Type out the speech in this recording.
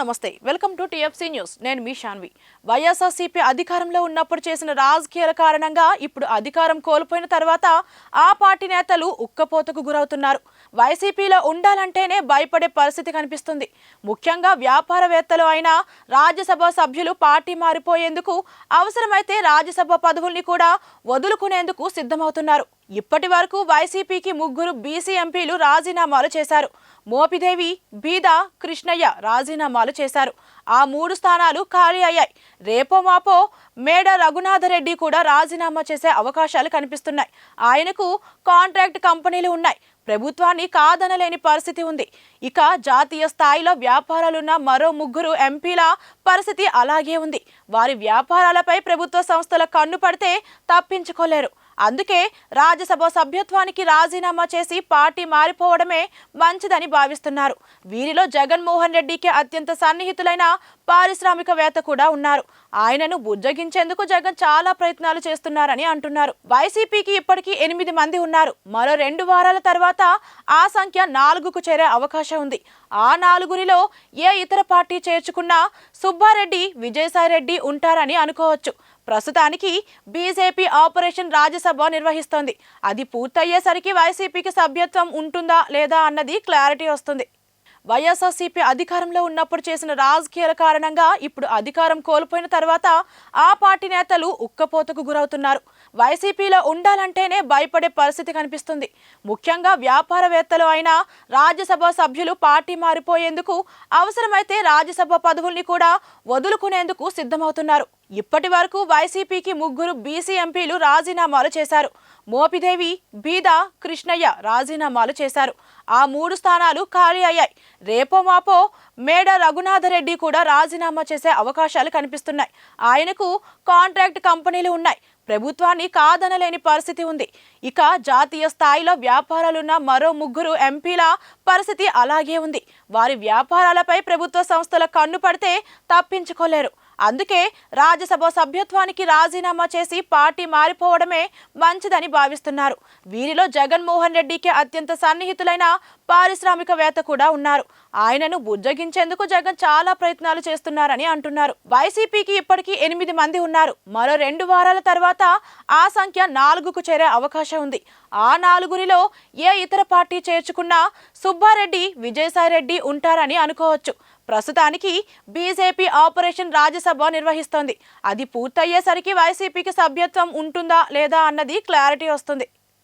నమస్తే. Welcome to TFC news. నేను మీ షాన్వి. వైఎస్ఆర్సీపీ అధికారంలో ఉన్నప్పుడు చేసిన రాజకీయాల కారణంగా ఇప్పుడు అధికారం కోల్పోయిన తర్వాత ఆ పార్టీ నేతలు ఉక్కపోతకు గురవుతున్నారు. వైసీపీలో ఉండాలంటేనే భయపడే పరిస్థితి కనిపిస్తుంది. ముఖ్యంగా వ్యాపారవేత్తలు అయిన రాజ్యసభ సభ్యులు పార్టీ మారిపోయేందుకు అవసరమైతే రాజ్యసభ పదవుల్ని కూడా వదులుకునేందుకు సిద్ధమవుతున్నారు. ఇప్పటి వరకు వైసీపీకి ముగ్గురు బీసీ ఎంపీలు రాజీనామాలు చేశారు. మోపిదేవి బీద కృష్ణయ్య రాజీనామాలు చేశారు. ఆ మూడు స్థానాలు ఖాళీ అయ్యాయి. రేపో మాపో మేడ రఘునాథరెడ్డి కూడా రాజీనామా చేసే అవకాశాలు కనిపిస్తున్నాయి. ఆయనకు కాంట్రాక్ట్ కంపెనీలు ఉన్నాయి. ప్రభుత్వాన్ని కాదనలేని పరిస్థితి ఉంది. ఇక జాతీయ స్థాయిలో వ్యాపారాలున్న మరో ముగ్గురు ఎంపీల పరిస్థితి అలాగే ఉంది. వారి వ్యాపారాలపై ప్రభుత్వ సంస్థల కన్ను పడితే తప్పించుకోలేరు. అందుకే రాజ్యసభ సభ్యత్వానికి రాజీనామా చేసి పార్టీ మారిపోవడమే మంచిదని భావిస్తున్నారు. వీరిలో జగన్మోహన్ రెడ్డికి అత్యంత సన్నిహితులైన పారిశ్రామికవేత్త కూడా ఉన్నారు. ఆయనను బుజ్జగించేందుకు జగన్ చాలా ప్రయత్నాలు చేస్తున్నారని అంటున్నారు. వైసీపీకి ఇప్పటికీ ఎనిమిది మంది ఉన్నారు. మరో రెండు వారాల తర్వాత ఆ సంఖ్య నాలుగుకు చేరే అవకాశం ఉంది. ఆ నాలుగురిలో ఏ ఇతర పార్టీ చేర్చుకున్నా సుబ్బారెడ్డి విజయసాయిరెడ్డి ఉంటారని అనుకోవచ్చు. ప్రస్తుతానికి బీజేపీ ఆపరేషన్ రాజ్యసభ నిర్వహిస్తోంది. అది పూర్తయ్యేసరికి వైసీపీకి సభ్యత్వం ఉంటుందా లేదా అన్నది క్లారిటీ వస్తుంది. వైఎస్ఆర్సీపీ అధికారంలో ఉన్నప్పుడు చేసిన రాజకీయాల కారణంగా ఇప్పుడు అధికారం కోల్పోయిన తర్వాత ఆ పార్టీ నేతలు ఉక్కపోతకు గురవుతున్నారు. వైసీపీలో ఉండాలంటేనే భయపడే పరిస్థితి కనిపిస్తుంది. ముఖ్యంగా వ్యాపారవేత్తలు అయిన రాజ్యసభ సభ్యులు పార్టీ మారిపోయేందుకు అవసరమైతే రాజ్యసభ పదవుల్ని కూడా వదులుకునేందుకు సిద్ధమవుతున్నారు. ఇప్పటి వరకు వైసీపీకి ముగ్గురు బీసీ ఎంపీలు రాజీనామాలు చేశారు. మోపిదేవి బీద కృష్ణయ్య రాజీనామాలు చేశారు. ఆ మూడు స్థానాలు ఖాళీ అయ్యాయి. రేపో మాపో మేడ రఘునాథరెడ్డి కూడా రాజీనామా చేసే అవకాశాలు కనిపిస్తున్నాయి. ఆయనకు కాంట్రాక్ట్ కంపెనీలు ఉన్నాయి. ప్రభుత్వాన్ని కాదనలేని పరిస్థితి ఉంది. ఇక జాతీయ స్థాయిలో వ్యాపారాలున్న మరో ముగ్గురు ఎంపీల పరిస్థితి అలాగే ఉంది. వారి వ్యాపారాలపై ప్రభుత్వ సంస్థల కన్ను పడితే తప్పించుకోలేరు. అందుకే రాజ్యసభ సభ్యత్వానికి రాజీనామా చేసి పార్టీ మారిపోవడమే మంచిదని భావిస్తున్నారు. వీరిలో జగన్మోహన్ రెడ్డికి అత్యంత సన్నిహితులైన పారిశ్రామికవేత్త కూడా ఉన్నారు. ఆయనను బుజ్జగించేందుకు జగన్ చాలా ప్రయత్నాలు చేస్తున్నారని అంటున్నారు. వైసీపీకి ఇప్పటికీ ఎనిమిది మంది ఉన్నారు. మరో రెండు వారాల తర్వాత ఆ సంఖ్య నాలుగుకు చేరే అవకాశం ఉంది. ఆ నాలుగురిలో ఏ ఇతర పార్టీ చేర్చుకున్నా సుబ్బారెడ్డి విజయసాయిరెడ్డి ఉంటారని అనుకోవచ్చు. ప్రస్తుతానికి బీజేపీ ఆపరేషన్ రాజ్యసభ నిర్వహిస్తోంది. అది పూర్తయ్యేసరికి వైసీపీకి సభ్యత్వం ఉంటుందా లేదా అన్నది క్లారిటీ వస్తుంది.